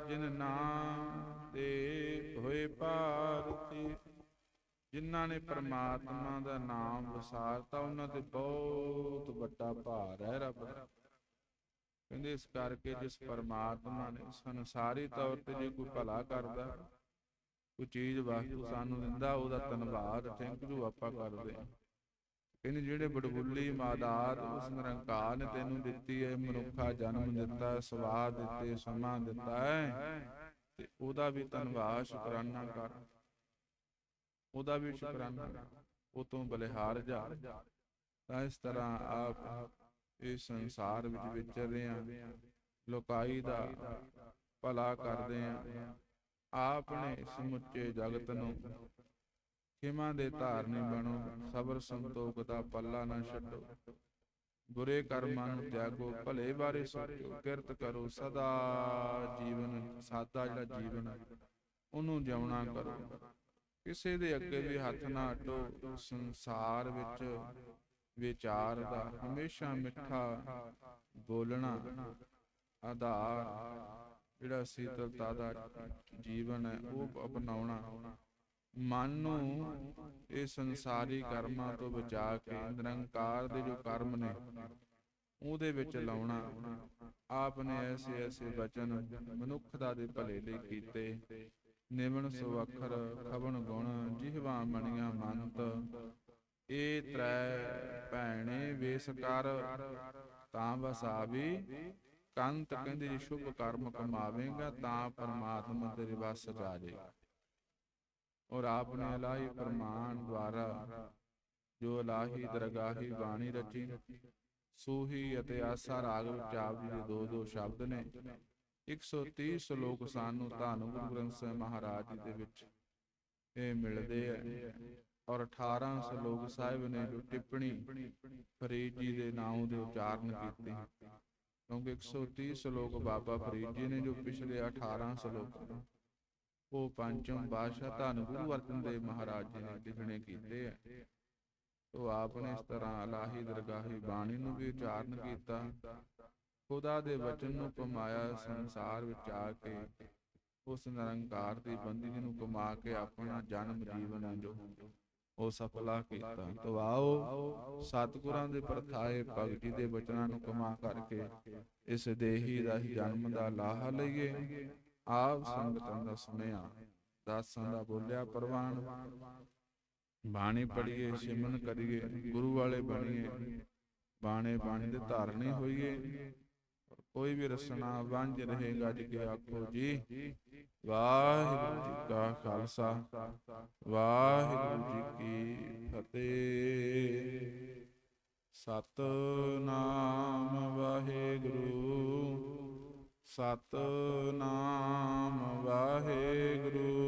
ਜਿਨ ਨਾਮ ਦੇ ਹੋਏ ਭਾਰਤੀ, ਜਿਨ੍ਹਾਂ ਨੇ ਪ੍ਰਮਾਤਮਾ ਦਾ ਨਾਮ ਵਿਸਾਰਤਾ ਉਹਨਾਂ ਤੇ ਬਹੁਤ ਵੱਡਾ ਭਾਰ ਹੈ ਰੱਬ ਕਹਿੰਦੇ ਇਸ ਕਰਕੇ ਜਿਸ ਪਰਮਾਤਮਾ ਨੇ ਸੰਸਾਰੀ ਤੌਰ ਤੇ ਜੇ ਕੋਈ ਭਲਾ ਕਰਦਾ, ਕੋਈ ਚੀਜ਼ ਵਸਤੂ ਸਾਨੂੰ ਦਿੰਦਾ, ਉਹਦਾ ਧੰਨਵਾਦ ਥੈਂਕ ਯੂ ਆਪਾਂ ਕਰਦੇ ਹਾਂ। ਕਹਿੰਦੇ ਜਿਹੜੇ ਬੜਬੁੱਲੀ ਮਾਦਾਤ ਉਸ ਨਿਰੰਕਾਰ ਨੇ ਤੈਨੂੰ ਦਿੱਤੀ ਹੈ ਮਨੁੱਖਾ ਜਨਮ ਦਿੱਤਾ ਹੈ, ਸਵਾਦ ਦਿੱਤੇ ਸਮਾਂ ਦਿੱਤਾ ਹੈ। ਤੇ ਉਹਦਾ ਵੀ ਧੰਨਵਾਦ ਸ਼ੁਕਰਾਨਾ ਕਰ। ਉਹਦਾ ਵੀ ਸ਼ੁਕਰਾਨਾ ਕਰ ਉਹ ਤੋਂ ਬਲਿਹਾਰ ਜਾ। ਤਾਂ ਇਸ ਤਰ੍ਹਾਂ ਆਪ ਇਸ ਸੰਸਾਰ ਵਿੱਚ ਵਿਚਰ ਰਹੇ। ਆ ਲੋਕਾਈ ਦਾ ਭਲਾ ਕਰਦੇ ਆ। ਆਪ ਨੇ ਸਮੁੱਚੇ ਜਗਤ ਨੂੰ ਖਿਮਾ ਦੇ ਧਾਰਨੀ ਬਣੋ, ਸਬਰ ਸੰਤੋਖ ਦਾ ਪੱਲਾ ਨਾ ਛੱਡੋ। ਬੁਰੇ ਕਰਮਾਂ ਨੂੰ ਤਿਆਗੋ, ਭਲੇ ਬਾਰੇ ਸੋਚੋ, ਕਿਰਤ ਕਰੋ, ਸਦਾ ਜੀਵਨ, ਸਾਦਾ ਜਿਹੜਾ ਜੀਵਨ ਉਹਨੂੰ ਜਿਉਣਾ ਕਰੋ। ਕਿਸੇ ਦੇ ਅੱਗੇ ਵੀ ਹੱਥ ਨਾ ਅੱਡੋ, ਸੰਸਾਰ ਵਿੱਚ ਵਿਚਾਰ ਦਾ ਹਮੇਸ਼ਾ ਮਿੱਠਾ ਬੋਲਣਾ ਆਧਾਰ, ਜਿਹੜਾ ਸੀਤਲਤਾ ਦਾ ਜੀਵਨ ਹੈ, ਉਹ ਅਪਣਾਉਣਾ। ਮਨ ਨੂੰ ਇਹ ਸੰਸਾਰੀ ਕਰਮਾਂ ਤੋਂ ਬਚਾ ਕੇ ਨਿਰੰਕਾਰ ਦੇ ਜੋ ਕਰਮ ਨੇ ਉਹਦੇ ਵਿੱਚ ਲਾਉਣਾ ਆਪ ਨੇ ਐਸੇ ਐਸੇ ਬਚਨ ਮਨੁੱਖਤਾ ਦੇ ਭਲੇ ਲਈ ਕੀਤੇ। ਨਿਮਨ ਸੁਵਖਰ ਖਬਨ ਗੁਣ ਜਿਹਵਾ ਮਣੀਆਂ ਮੰਤ। ਇਹ ਤ੍ਰੈ ਭੈਣੇ ਵੇਸ ਕਰ ਤਾਂ ਵਸਾਵੀ। ਕੰਤ ਕਹਿੰਦੇ ਸ਼ੁਭ ਕਰਮ ਕਮਾਵੇਂਗਾ ਤਾਂ ਪਰਮਾਤਮਾ ਤੇਰੇ ਵੱਸ ਜਾਏਗਾ ਔਰ ਆਪ ਨੇ ਇਲਾਹੀ ਪ੍ਰਮਾਣ ਜੋ ਇਲਾਹੀ ਦਰਗਾਹੀ ਬਾਣੀ ਰਚੀ, ਸੂਹੀ ਅਤੇ ਆਸਾ ਰਾਗ ਵਿੱਚ ਆਪ ਜੀ ਦੇ ਦੋ ਦੋ ਸ਼ਬਦ ਨੇ। 130 ਸ਼ਲੋਕ ਸਾਨੂੰ ਧੰਨ ਗੁਰੂ ਗ੍ਰੰਥ ਸਾਹਿਬ ਮਹਾਰਾਜ ਜੀ ਦੇ ਵਿੱਚ ਇਹ ਮਿਲਦੇ ਆ। ਔਰ 18 ਸ਼ਲੋਕ ਸਾਹਿਬ ਨੇ ਜੋ ਟਿੱਪਣੀ ਫਰੀਦ ਜੀ ਦੇ ਨਾਮ ਦੇ ਉਚਾਰਨ ਕੀਤੀ। ਕਿਉਂਕਿ 130 ਸ਼ਲੋਕ ਬਾਬਾ ਫਰੀਦ ਜੀ ਨੇ ਜੋ ਪਿਛਲੇ 18 ਸ਼ਲੋਕ ਉਹ ਪੰਚਮ ਬਾਦਸ਼ਾਹ ਧੰਨ ਗੁਰੂ ਅਰਜਨ ਦੇਵ ਮਹਾਰਾਜ ਜੀ ਨੇ ਲਿਖਣੇ ਕੀਤੇ ਆ। ਤੋ ਆਪ ਨੇ ਇਸ ਤਰ੍ਹਾਂ ਇਲਾਹੀ ਦਰਗਾਹੀ ਬਾਣੀ ਨੂੰ ਵੀ ਉਚਾਰਨ ਕੀਤਾ। ਖੁਦਾ ਦੇ ਵਚਨ ਨੂੰ ਕਮਾਇਆ ਸੰਸਾਰ ਵਿੱਚ ਆ ਕੇ। ਉਸ ਨਿਰੰਕਾਰ ਦੀ ਬੰਦਗੀ ਨੂੰ ਕਮਾ ਕੇ ਆਪਣਾ ਜਨਮ ਜੀਵਨ ਜੋ ਉਹ ਸਫਲਾ ਕੀਤਾ। ਤੋ ਆਓ ਸਤਿਗੁਰਾਂ ਦੇ ਪ੍ਰਥਾਏ ਭਗਤੀ ਦੇ ਬਚਨਾਂ ਨੂੰ ਕਮਾ ਕਰਕੇ ਇਸ ਦੇਹੀ ਦਾ ਜਨਮ ਦਾ ਲਾਹਾ ਲਈਏ। ਆਪ ਸੰਗਤਾਂ ਦਾ ਸੁਨੇਹਾ, ਦਾਸਾਂ ਦਾ ਬੋਲਿਆ ਪ੍ਰਵਾਨ। ਬਾਣੀ ਪੜੀਏ ਸਿਮਨ ਕਰੀਏ, ਗੁਰੂ ਵਾਲੇ ਬਣੀਏ। ਬਾਣੇ ਬਾਣੀ ਦੇ ਧਾਰਨੇ ਹੋਈਏ। ਕੋਈ ਵੀ ਰਸਨਾ ਵਾਂਝ ਰਹੇਗਾ ਜੀ ਕੇ ਆਖੋ ਜੀ, ਵਾਹਿਗੁਰੂ ਜੀ ਕਾ ਖਾਲਸਾ, ਵਾਹਿਗੁਰੂ ਜੀ ਕੀ ਫਤਿਹ। ਸਤਨਾਮ ਵਾਹਿਗੁਰੂ। ਸਤਨਾਮ ਵਾਹਿਗੁਰੂ।